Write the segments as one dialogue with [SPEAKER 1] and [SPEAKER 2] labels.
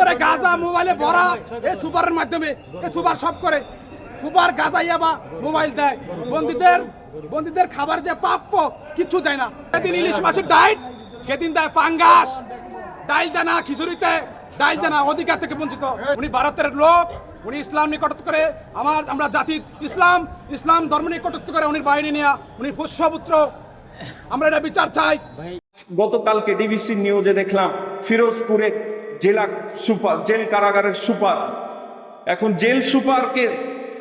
[SPEAKER 1] ভিতরে গাঁজা মোবাইলে ভরা। এই সুপারের মাধ্যমে এই সুপার সব করে। সুপার গাঁজা ইয়াবা মোবাইল দেয়। বন্দীদের বন্দীদের খাবার যে প্রাপ্য, কিচ্ছু দেয় না। সেদিন ইলিশ মাছের ডাইট, সেদিন দেয় পাঙ্গাস। ডাইল দেয় না খিচুড়িতে, ডাইল দেয় না অধিকার থেকে বঞ্চিত। উনি ভারতের লোক, উনি ইসলাম নিকটত্ব করে আমার, আমরা জাতি ইসলাম ইসলাম ধর্ম নিকটত্ব করে উনি বাহিনী নিয়ে উনি পুষ্যপুত্র। আমরা এটা বিচার চাই।
[SPEAKER 2] গতকালকে ডিবিসি নিউজে দেখলাম, ফিরোজপুরে জেলা সুপার, জেল কারাগারের সুপার। এখন জেল সুপারকে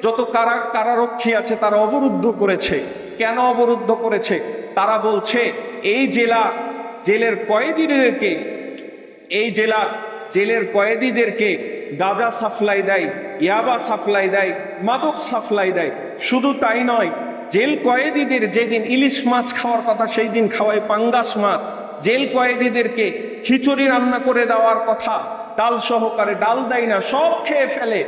[SPEAKER 2] যত কারা, কারারক্ষী আছে তারা অবরুদ্ধ করেছে। কেন অবরুদ্ধ করেছে? তারা বলছে, এই জেলা জেলের কয়েদিদেরকে, এই জেলা জেলের কয়েদিদেরকে গাঁজা সাপ্লাই দেয়, ইয়াবা সাপ্লাই দেয়, মাদক সাপ্লাই দেয়। শুধু তাই নয়, জেল কয়েদিদের যেদিন ইলিশ মাছ খাওয়ার কথা সেই দিন খাওয়ায় পাঙ্গাস মাছ। জেল কয়েদিদেরকে খিচুড়ি রান্না করে দেওয়ার কথা। ডাল সহকারে ডাল দেয় না, সব খেয়ে ফেলে।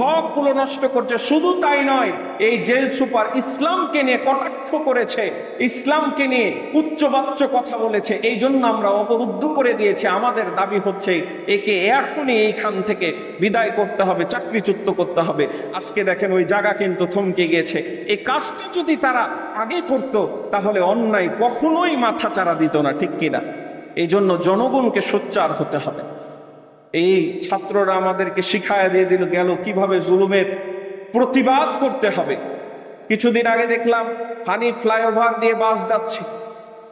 [SPEAKER 2] হকগুলো নষ্ট করছে, শুধু তাই নয়, এই জেল সুপার ইসলামকে নিয়ে কটাক্ষ করেছে, ইসলামকে নিয়ে উচ্চবাচ্য কথা বলেছে এই জন্য আমরা অবরুদ্ধ করে দিয়েছি। আমাদের দাবি হচ্ছে, একে এখনই এইখান থেকে বিদায় করতে হবে, চাকরিচ্যুত করতে হবে। আজকে দেখেন ওই জায়গা কিন্তু থমকে গিয়েছে। এই কাজটা যদি তারা আগে করত, তাহলে অন্যায় কখনোই মাথা চারা দিত না, ঠিক কিনা? এই জন্য জনগণকে সোচ্চার হতে হবে। এই ছাত্ররা আমাদেরকে শিখায় দিয়ে দিল গেল কীভাবে জুলুমের প্রতিবাদ করতে হবে। কিছুদিন আগে দেখলাম হানি ফ্লাইওভার দিয়ে বাস যাচ্ছে।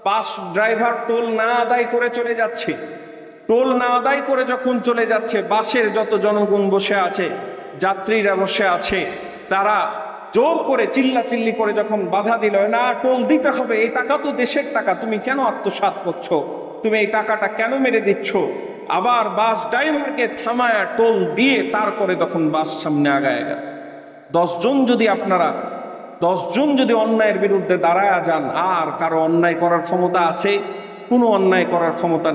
[SPEAKER 2] বাস ড্রাইভার টোল না আদায় করে চলে যাচ্ছে। টোল না আদায় করে যখন চলে যাচ্ছে, বাসের যত জনগণ বসে আছে, যাত্রীরা বসে আছে, তারা জোর করে চিল্লা চিল্লি করে যখন বাধা দিল, না, টোল দিতে হবে, এই টাকা তো দেশের টাকা, তুমি কেন আত্মসাৎ করছ? তুমি এই টাকাটা কেন মেরে দিচ্ছ আবার বাস ড্রাইভারকে থামায়া টোল দিয়ে তারপরে তখন বাস সামনে আগায় গেল দশজন যদি আপনারা দশজন যদি অন্যায়ের বিরুদ্ধে দাঁড়ায় যান, আর কারও অন্যায় করার ক্ষমতা আছে, কোনো অন্যায় করার ক্ষমতা।